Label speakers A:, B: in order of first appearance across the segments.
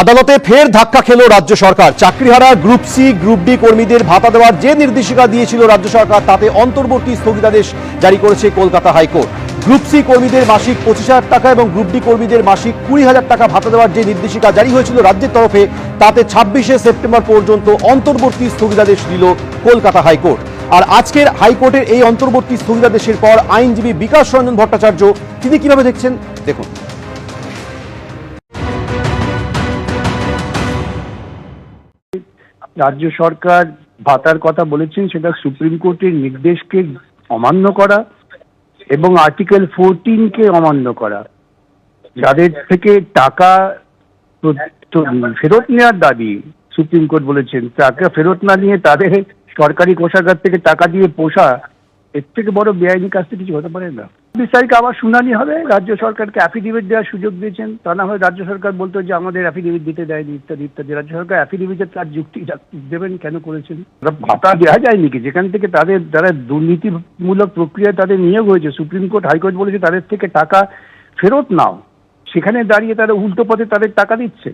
A: আদালতে ফের ধাক্কা খেল রাজ্য সরকার। চাকরিহারা গ্রুপ সি, গ্রুপ ডি কর্মীদের ভাতা দেওয়ার যে নির্দেশিকা দিয়েছিল রাজ্য সরকার, তাতে অন্তর্বর্তী স্থগিতাদেশ জারি করেছে কলকাতা হাইকোর্ট। গ্রুপ সি কর্মীদের মাসিক পঁচিশ হাজার টাকা এবং গ্রুপ ডি কর্মীদের মাসিক কুড়ি হাজার টাকা ভাতা দেওয়ার যে নির্দেশিকা জারি হয়েছিল রাজ্যের তরফে, তাতে ছাব্বিশে সেপ্টেম্বর পর্যন্ত অন্তর্বর্তী স্থগিতাদেশ দিল কলকাতা হাইকোর্ট। আর আজকের হাইকোর্টের এই অন্তর্বর্তী স্থগিতাদেশের পর আইনজীবী বিকাশ রঞ্জন ভট্টাচার্য তিনি কীভাবে দেখছেন? দেখুন।
B: রাজ্য সরকার ভাতার কথা বলেছেন, সেটা সুপ্রিম কোর্টের নির্দেশকে অমান্য করা এবং আর্টিকেল ফোরটিনকে অমান্য করা। যাদের থেকে টাকা ফেরত নেওয়ার দাবি সুপ্রিম কোর্ট বলেছেন, টাকা ফেরত না নিয়ে তাদের সরকারি কোষাগার থেকে টাকা দিয়ে পোষা, এর থেকে বড় বেআইনি কাজটা কিছু হতে পারে না। বিশ তারিখে আবার শুনানি হবে। রাজ্য সরকারকে অ্যাফিডেভিট দেওয়ার সুযোগ দিয়েছেন। তা না হয় রাজ্য সরকার বলতো যে, আমাদের অ্যাফিডেভিট দিতে দেয়নি, ইত্যাদি ইত্যাদি। রাজ্য সরকার অ্যাফিডেভিটে তার যুক্তি দেবেন কেন করেছেন? ভাতা দেওয়া যায়নি কি? যেখান থেকে তাদের, যারা দুর্নীতিমূলক প্রক্রিয়ায় তাদের নিয়োগ হয়েছে, সুপ্রিম কোর্ট, হাইকোর্ট বলেছে তাদের থেকে টাকা ফেরত নাও। সেখানে দাঁড়িয়ে তারা উল্টো পথে তাদের টাকা দিচ্ছে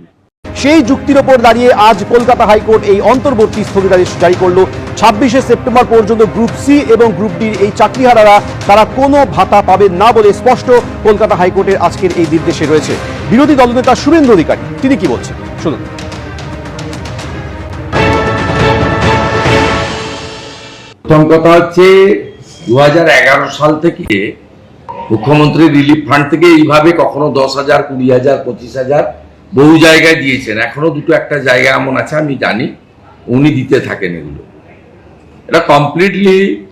A: সেই যুক্তির ওপর দাঁড়িয়ে আজ কলকাতা হাইকোর্ট এই অন্তর্বর্তী স্থগিতাদেশ জারি করল। ছাব্বিশে সেপ্টেম্বর পর্যন্ত গ্রুপ সি এবং গ্রুপ ডির এই চাকরিহারারা তারা কোনো ভাতা পাবেন না বলে স্পষ্ট কলকাতা হাইকোর্টের আজকের এই নির্দেশে রয়েছে। বিরোধী দলনেতা শুভেন্দু অধিকারী, তিনি কি বলছেন? শুনুন।
C: প্রথম কথা হচ্ছে দুই হাজার এগারো সাল থেকে মুখ্যমন্ত্রী রিলিফ ফান্ড থেকে এইভাবে কখনো দশ হাজার, কুড়ি হাজার, পঁচিশ হাজার বহু জায়গায় দিয়েছেন। এখনও দুটো একটা জায়গা এমন আছে, আমি জানি। উনি দিতে থাকেন এগুলো। এটা কমপ্লিটলি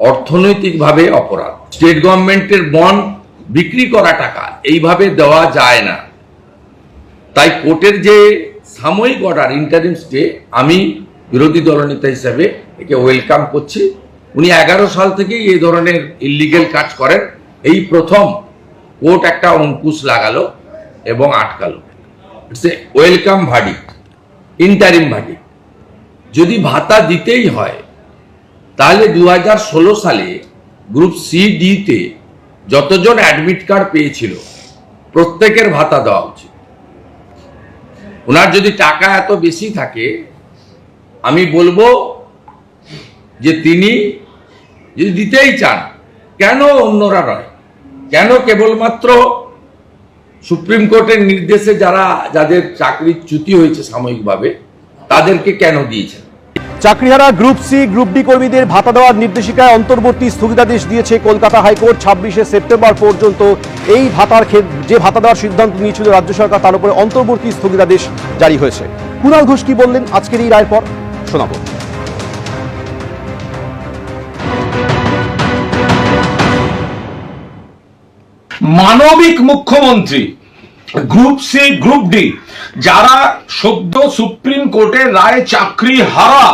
C: অর্থনৈতিকভাবে অপরাধ। স্টেট গভর্নমেন্টের বন্ড বিক্রি করা টাকা, এইভাবে দেওয়া যায় না। তাই কোর্টের যে সাময়িক অর্ডার ইন্টারিম স্টে আমি বিরোধী দলনেতা হিসাবে একে ওয়েলকাম করছি। উনি এগারো সাল থেকেই এই ধরনের ইলিগেল কাজ করেন। এই প্রথম কোর্ট একটা অঙ্কুশ লাগালো এবং আটকালো। It's a welcome verdict interim verdict যদি ভাতা দিতেই হয়, তাহলে দুহাজার ষোলো সালে গ্রুপ সি ডিতে যতজন অ্যাডমিট কার্ড পেয়েছিল, প্রত্যেকের ভাতা দেওয়া উচিত। ওনার যদি টাকা এত বেশি থাকে, আমি বলব যে তিনি যদি দিতেই চান, কেন অন্যরা নয়? কেন কেবলমাত্র সুপ্রিম কোর্টের নির্দেশে যারা, যাদের চাকরির চ্যুতি হয়েছে সাময়িকভাবে, তাদেরকে কেন দিয়েছেন?
A: চাকরিহারা গ্রুপ সি, গ্রুপ ডি কর্মীদের ভাতা দেওয়ার নির্দেশিকায় অন্তর্বর্তী স্থগিতাদেশ দিয়েছে কলকাতা হাইকোর্ট ছাব্বিশে সেপ্টেম্বর পর্যন্ত। এই ভাতার যে ভাতা দেওয়ার সিদ্ধান্ত নিয়েছিল রাজ্য সরকার, তার উপরে অন্তর্বর্তী স্থগিতাদেশ জারি হয়েছে। কুণাল ঘোষ কি বললেন? আজকের এই রায়ের পর শোনাবো।
D: মানবিক মুখ্যমন্ত্রী গ্রুপ সি গ্রুপ ডি যারা সদ্য সুপ্রিম কোর্টের রায়ে চাকরি হারা,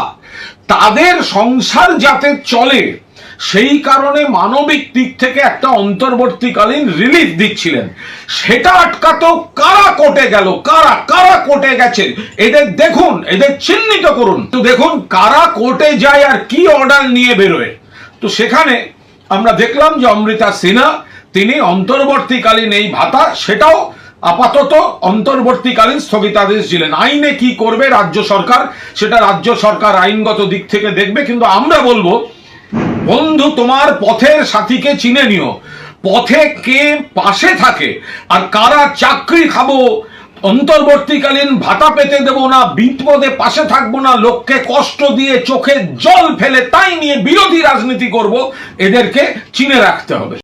D: তাদের সংসার যাতে চলে, সেই কারণে মানবিক দিক থেকে একটা অন্তর্বর্তীকালীন রিলিফ দিচ্ছিলেন। সেটা আটকাতেও কারা কোর্টে গেল, কারা কারা কোর্টে গেছে, এদের দেখুন, এদের চিহ্নিত করুন। তো দেখুন কারা কোর্টে যায় আর কি অর্ডার নিয়ে বেরোয়। তো সেখানে আমরা দেখলাম যে অমৃতা সিনহা তিনি অন্তর্বর্তীকালীন এই ভাতা, সেটাও আপাতত অন্তর্বর্তীকালীন স্থগিতাদেশ দিলেন। আইনে কি করবে রাজ্য সরকার, সেটা রাজ্য সরকার আইনগত দিক থেকে দেখবে, কিন্তু আমরা বলব, বন্ধু, তোমার পথের সাথীকে চিনে নিও। পথে কে পাশে থাকে, আর কারা চাকরি খাব, অন্তর্বর্তীকালীন ভাতা পেতে দেব না, বিপদে পাশে থাকব না, লোককে কষ্ট দিয়ে চোখে জল ফেলে তাই নিয়ে বিরোধী রাজনীতি করব, এদেরকে চিনে রাখতে হবে।